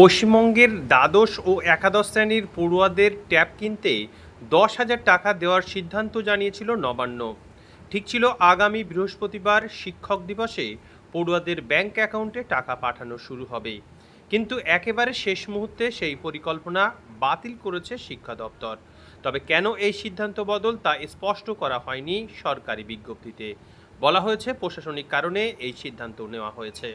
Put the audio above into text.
পশ্চিমবঙ্গের দ্বাদশ ও একাদশ শ্রেণির পড়ুয়াদের ট্যাব কিনতে দশ হাজার টাকা দেওয়ার সিদ্ধান্ত জানিয়েছিল নবান্ন। ঠিক ছিল আগামী বৃহস্পতিবার শিক্ষক দিবসে পড়ুয়াদের ব্যাংক অ্যাকাউন্টে টাকা পাঠানো শুরু হবে। কিন্তু একেবারে শেষ মুহূর্তে সেই পরিকল্পনা বাতিল করেছে শিক্ষা দপ্তর। তবে কেন এই সিদ্ধান্ত বদল তা স্পষ্ট করা হয়নি সরকারি বিজ্ঞপ্তিতে। বলা হয়েছে প্রশাসনিক কারণে এই সিদ্ধান্ত নেওয়া হয়েছে।